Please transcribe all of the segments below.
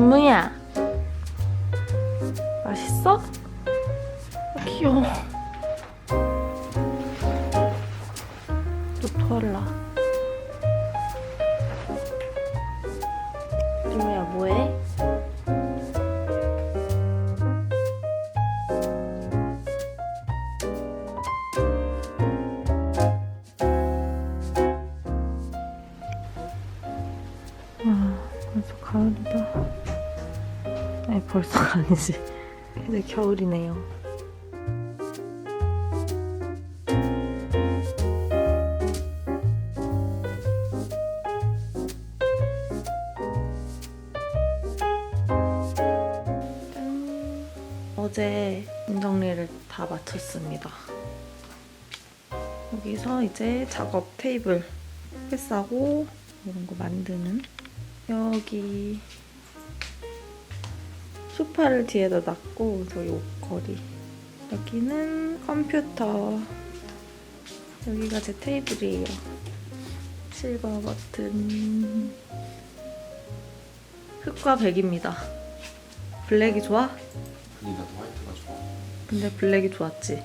진무야 맛있어? 아, 귀여워 또 토할라 진무야 뭐해? 아, 벌써 가을이다. 아니, 벌써가 아니지. 이제 겨울이네요. 짠. 어제 짐 정리를 다 마쳤습니다. 여기서 이제 작업 테이블 패스하고 이런 거 만드는 여기 소파를 뒤에다 놨고 저기 옷걸이 여기는 컴퓨터 여기가 제 테이블이에요 실버 버튼 흑과 백입니다 블랙이 좋아? 아니 나도 화이트가 좋아. 근데 블랙이 좋았지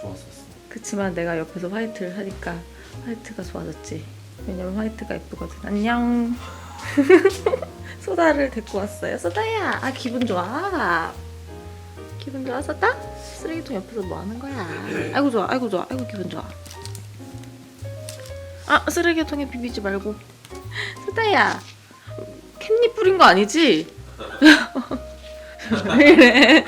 좋았었어. 그치만 내가 옆에서 화이트를 하니까 화이트가 좋아졌지. 왜냐면 화이트가 예쁘거든. 안녕. 소다를 데리고 왔어요. 소다야. 아 기분 좋아. 기분 좋아 소다? 쓰레기통 옆에서 뭐 하는 거야? 아이고 좋아. 아이고 좋아. 아이고 기분 좋아. 아 쓰레기통에 비비지 말고. 소다야. 캣닙 뿌린 거 아니지? 왜 이래?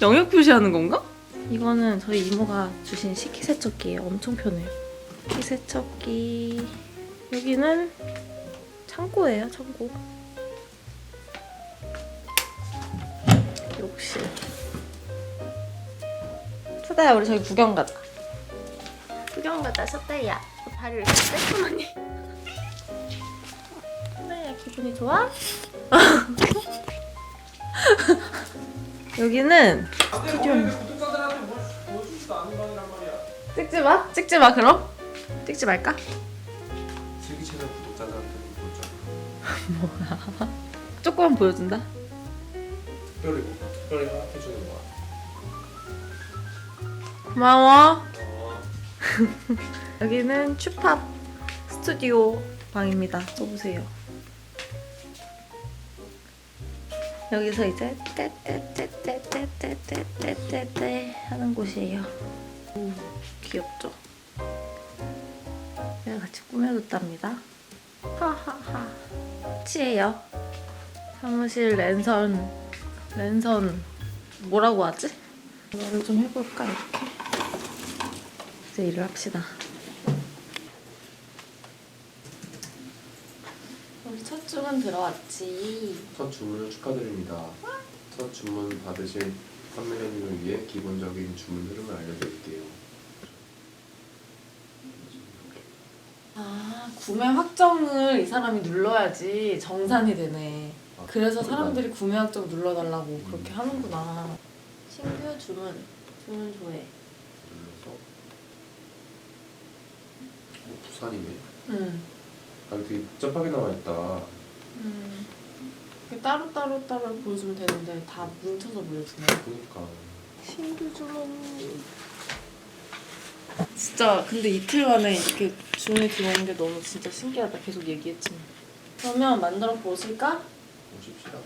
영역 표시하는 건가? 이거는 저희 이모가 주신 식기세척기예요. 엄청 편해요. 식기세척기 여기는 창고예요. 창고. 욕실. 소다야 우리 저기 구경 가자. 구경 가자 소다야. 발을 이렇게 빼고만이. 소다야 기분이 좋아? 여기는 스튜디오. 찍지 마. 찍지 마 그럼. 찍지 말까? 보여줘. 조금만 보여준다. 특별히 뭐 특별히 허락해주는 거야. 고마워. 어. 여기는 추팝 스튜디오 방입니다. 써보세요. 여기서 이제 떼떼떼떼떼떼떼떼떼 하는 곳이에요. 오, 귀엽죠? 내가 같이 꾸며줬답니다. 하하하. 치예요. 사무실 랜선 랜선 뭐라고 하지? 이거를 좀 해볼까 이렇게. 이제 일을 합시다. 우리 첫 주문 들어왔지. 첫 주문을 축하드립니다. 첫 주문 받으실 판매자님을 위해 기본적인 주문 흐름을 알려드릴게요. 아 구매 확정을 이 사람이 눌러야지 정산이 되네. 아, 그래서. 사람들이 구매 확정 눌러달라고 그렇게 하는구나. 신규 주문 주문 조회. 눌러서 어, 부산이네. 응. 아 되게 복잡하게 나와 있다. 음. 이렇게 따로 따로 따로 보여주면 되는데 다 뭉쳐서 보여주네. 그러니까 신규 주문. 진짜 근데 이틀 만에 이렇게 주문이 들어오는 게 너무 진짜 신기하다. 계속 얘기했지만. 그러면 만들어 보실까? 오십시다.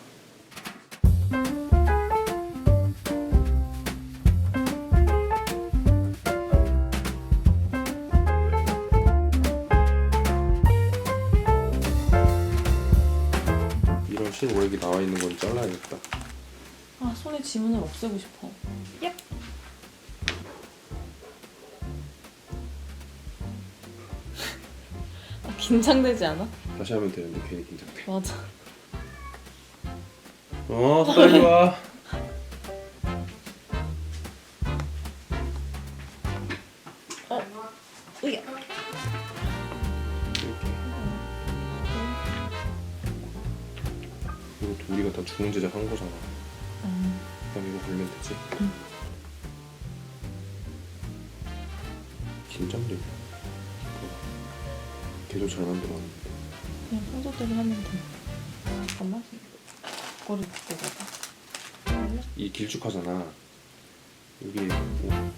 이런 실오액이 나와 있는 건 잘라야겠다. 아 손에 지문을 없애고 싶어. 예. 긴장되지 않아? 다시 하면 되는데 괜히 긴장돼. 맞아. 어, 빨리 와. 어 이게. 이것도 우리가 다 주문 제작한 거잖아. 음, 그럼 이거 걸면 되지. 긴장돼. 개조 잘 만들었는데. 그냥 평소대로 하면 돼. 잠깐만. 거리 내려봐. 이 길쭉하잖아. 여기 뭐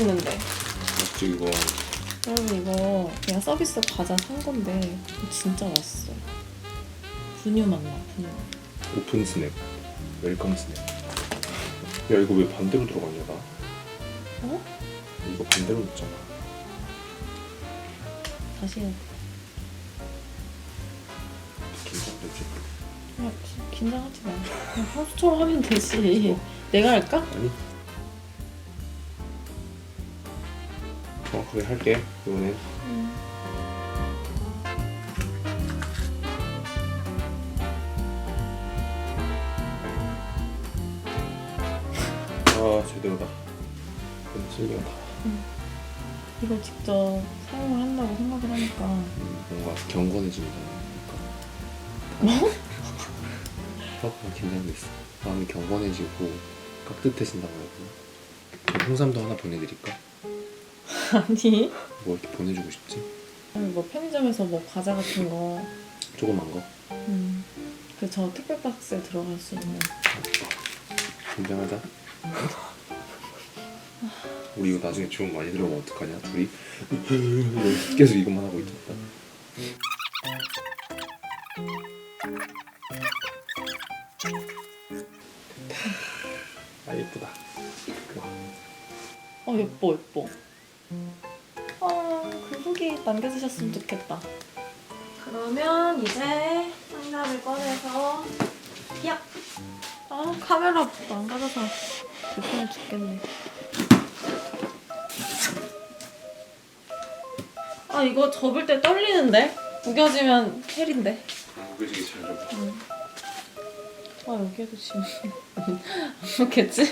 맛있는데. 이거 여러분 이거 그냥 서비스 과자 산 건데 진짜 맛있어. 분유 맛나 분유. 오픈 스냅, 웰컴 스냅. 야 이거 왜 반대로 들어갔냐 나? 어? 이거 반대로 넣잖아. 다시 해. 긴장되지? 야, 긴장하지 마. 그냥 평소처럼 하면 되지. 내가 할까? 아니. 정확하게 할게 이번엔. 응. 아 제대로다. 슬기하다. 이걸 직접 사용을 한다고 생각을 하니까 음, 뭔가 경건해진다. 뭐? 생각보다 긴장됐어. 마음이 경건해지고 깍듯해진다고 해야 되나? 홍삼도 하나 보내드릴까? 아니 뭐 이렇게 보내주고 싶지? 아니, 뭐 편의점에서 뭐 과자 같은 거 조그만 거? 음. 그 저 택배 박스에 들어갈 수 있는 긴장하다. 우리 이거 나중에 주문 많이 들어오면 어떡하냐? 둘이 계속 이것만 하고 있겠다. 아 예쁘다. 와, 어 예뻐 예뻐 남겨주셨으면 좋겠다 그러면 이제 상자를 꺼내서 야! 아 카메라 망가져서 불편해 죽겠네 아 이거 접을 때 떨리는데? 구겨지면 헬인데 그지기 잘 잡아. 아 여기에도 지금 안 먹겠지?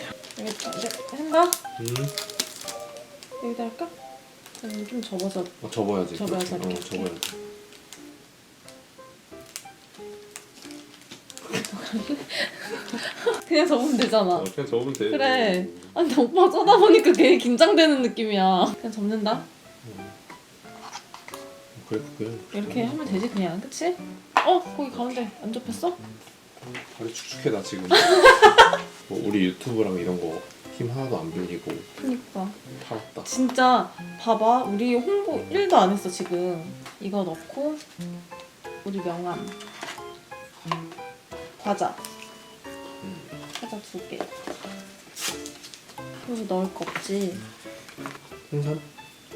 여기다 이제 한다? 음, 여기다 할까? 아니 좀 접어서 어, 접어야지. 접어야지, 그렇게. 어, 이렇게. 접어야지. 그냥 접으면 되잖아 어, 그냥 접으면 돼. 그래. 아니 나 오빠 쳐다보니까 괜히 긴장되는 느낌이야 그냥 접는다 그래 그래. 이렇게 하면 되지 그냥 그치? 어? 거기 가운데 안 접혔어? 다리 축축해 나 지금. 뭐 우리 유튜브랑 이런 거 힘 하나도 안 빌리고. 그니까. 팔았다. 진짜 봐봐. 우리 홍보 1도 안 했어 지금. 이거 넣고 우리 명함. 과자. 과자 두개. 그리고 넣을 거 없지? 홍삼?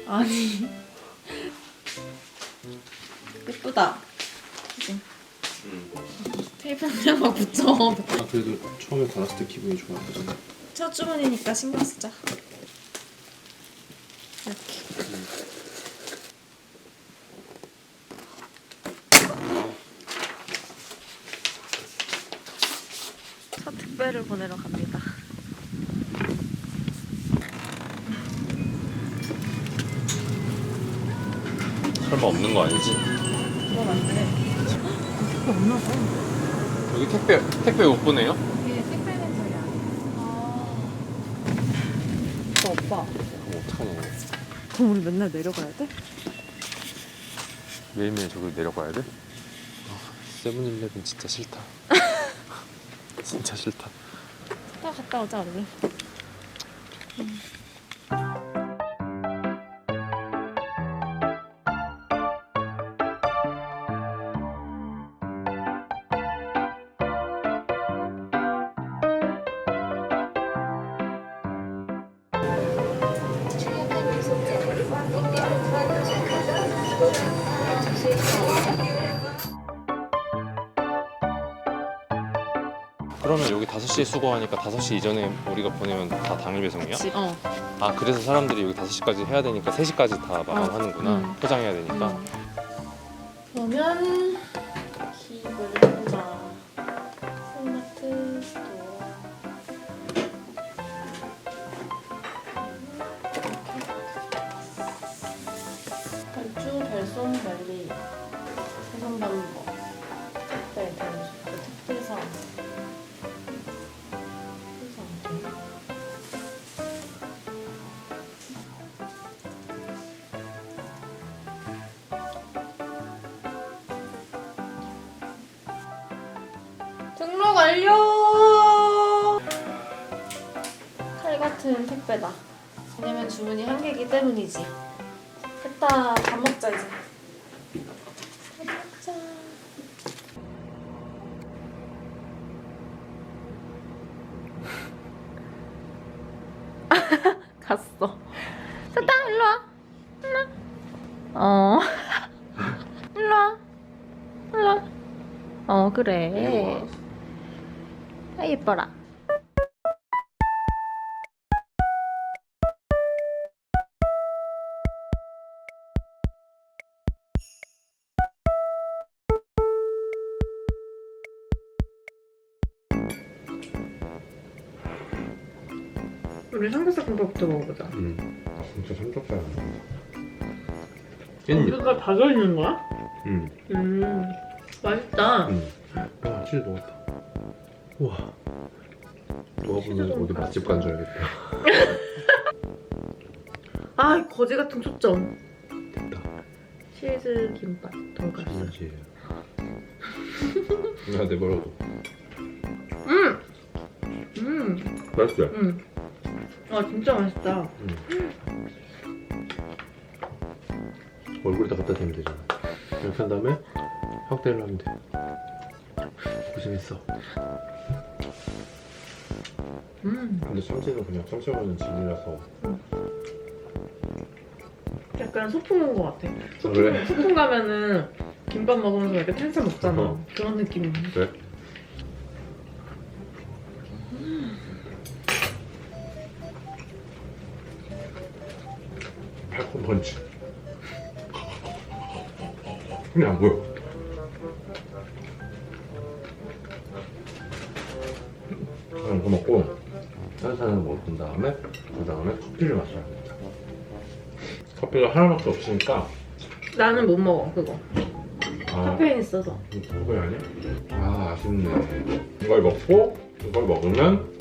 아니. 예쁘다. 그치? 응. 테이프 그냥 막 붙여. 아 그래도 처음에 받았을 때 기분이 좋았거든. 첫 주문이니까 신경 쓰자 이렇게 첫 택배를 보내러 갑니다 설마 없는 거 아니지? 그건 안 돼. 택배 없나 봐. 여기 택배 택배 못 보내요? 오빠 어떡하냐 그럼 우리 맨날 내려가야 돼? 매일매일 저기 내려가야 돼? 아, 세븐일레븐 진짜 싫다 진짜 싫다 또 갔다 오자 우리 음. 6시에 수거하니까 5시 이전에 우리가 보내면 다 당일 배송이야? 그치, 어. 아 그래서 사람들이 여기 5시까지 해야 되니까 3시까지 다 마감하는구나 음, 음. 포장해야 되니까 음. 그러면 완료. 칼 같은 택배다. 왜냐면 주문이 한 개이기 때문이지. 됐다. 밥 먹자 이제. 밥 먹자. 갔어. 됐다. 일로 와. 일로 와. 어. 일로 와. 일로 와. 어 그래. 아 예뻐라. 우리 삼겹살 김밥부터 먹어보자. 음. 진짜 삼겹살 안 먹는다. 깻잎. 이거 다져 있는 거야? 음. 음, 맛있다. 음. 아, 치즈 녹았다. 우와. 좀 어디 맛집 간 줄 알겠다. 아, 거지 같은 초점. 됐다. 치즈 김밥, 돈가스. 진지해. 야, 내버려둬. 음, 음, 맛있어. 음. 아, 진짜 맛있다. 얼굴에다 갖다 대면 되잖아. 이렇게 한 다음에 확대를 하면 돼. 고생했어. 음, 근데 참치는 그냥 먹는 진이라서 약간 소풍 온 것 같아. 소풍, 그래? 소풍 가면은 김밥 먹으면서 이렇게 텐션 먹잖아. 어. 그런 느낌. 그래? 팔콘 펀치. 근데 안 보여. 탄산을 먹은 다음에 그 다음에 커피를 마셔야 됩니다. 커피가 하나밖에 없으니까 나는 못 먹어, 그거. 아, 카페인 있어서. 그거 아니야? 아 아쉽네. 이걸 먹고 이걸 먹으면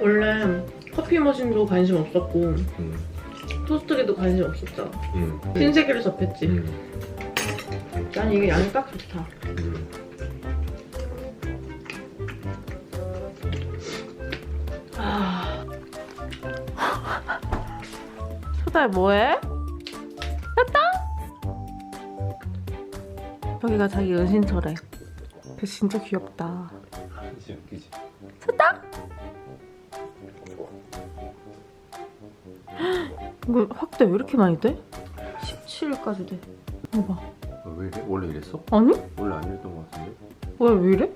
원래 커피 머신도 관심 없었고, 음, 토스트기도 관심 없었잖아. 음, 신세계를 접했지. 음, 난 이게 양이 딱 좋다. 음. 소달 뭐해? 됐다? 여기가 자기 은신처래. 배 진짜 귀엽다. 그치 웃기지. 됐다? 이거 확대 왜 이렇게 많이 돼? 17일까지 돼. 이거 봐. 어, 왜 이래? 원래 이랬어? 아니? 원래 안 이랬던 것 같은데? 왜, 왜 이래?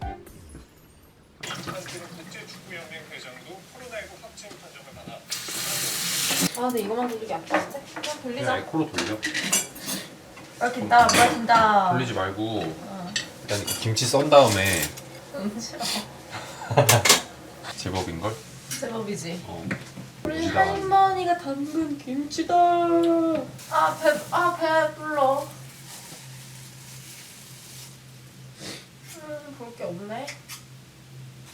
국제축구연맹 회장도 코로나19 확진 판정을 받아 아 근데 이거만 돌리기 아까운데? 그냥 돌리자. 코로 돌려. 빨긴다 빨긴다. 돌리지 말고 일단 그 김치 썬 다음에 응 싫어. 제법인 걸. 제법이지. 어. 우리. 할머니가 담근 김치다. 아 배, 아 배불러. 음, 볼 게 없네.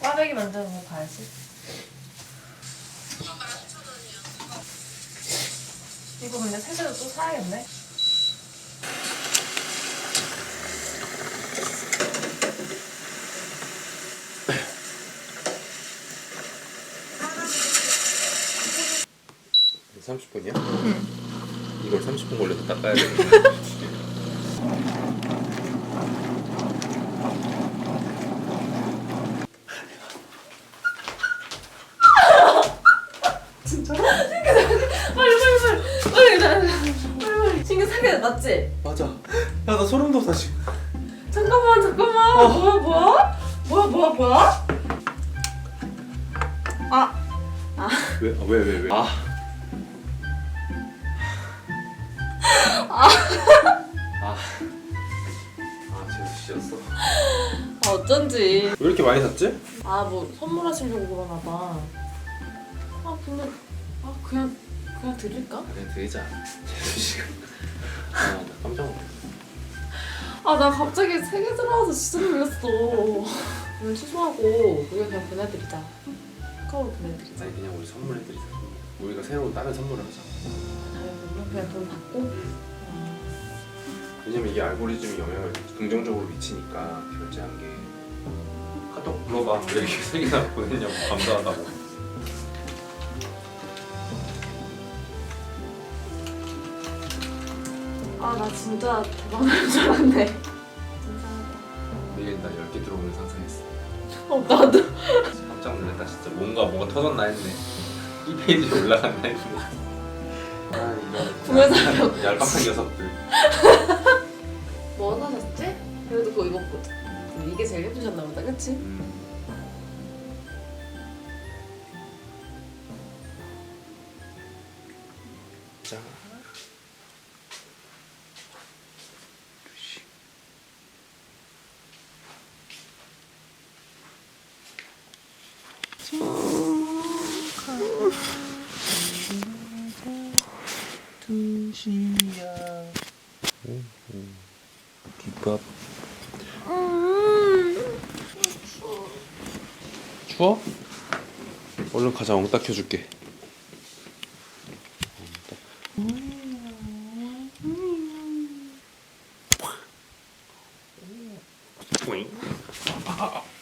꽈배기 만드는 거 봐야지. 이거 근데 세제도 또 사야겠네. 삼십 분이야? 이걸 30분 걸려서 닦아야 돼. 빨리 빨리 빨리 빨리 빨리 빨리 빨리 신경 쓰게 맞아. 야 나 소름 돋아 지금. 잠깐만 잠깐만 뭐야 뭐야 뭐야 뭐야 뭐야 아 왜? 아, 왜, 왜, 왜? 아. 아. 아, 제수씨였어. 아, 어쩐지 왜 이렇게 많이 샀지? 아 뭐 선물하시려고 그러나 봐아 근데 아 그냥 그냥 드릴까? 그래, 드리자. 제수 씨가. 아, 나 깜짝 놀랐어. 아 나 갑자기 세개 들어와서 진짜 놀랐어 오늘 취소하고 우리가 그냥 보내드리자 카카오로 보내드리자 아니, 그냥 우리 선물해드리자. 우리가 새로 다른 선물을 하자. 아, 그냥 돈 받고 어. 왜냐면 이게 알고리즘이 영향을 긍정적으로 미치니까 결제한 게 카톡 물어봐 왜 이렇게 세 개나 보냈냐고 감사하다고 아 나 진짜 대박 날줄 알았네. 내일 나 10개 들어오는 상상했어 어 나도. 깜짝 놀랐다 진짜 뭔가 뭐가 터졌나 했네 이 페이지에 올라갔나 했네 아 이거 구매사격. 얄팍한 녀석들 뭐 사셨지? 그래도 그거 입었고 이게 제일 예쁘셨나 보다, 그치? 음. 자 김 밥 추워? 얼른 가자 엉딱 켜줄게 엉딱.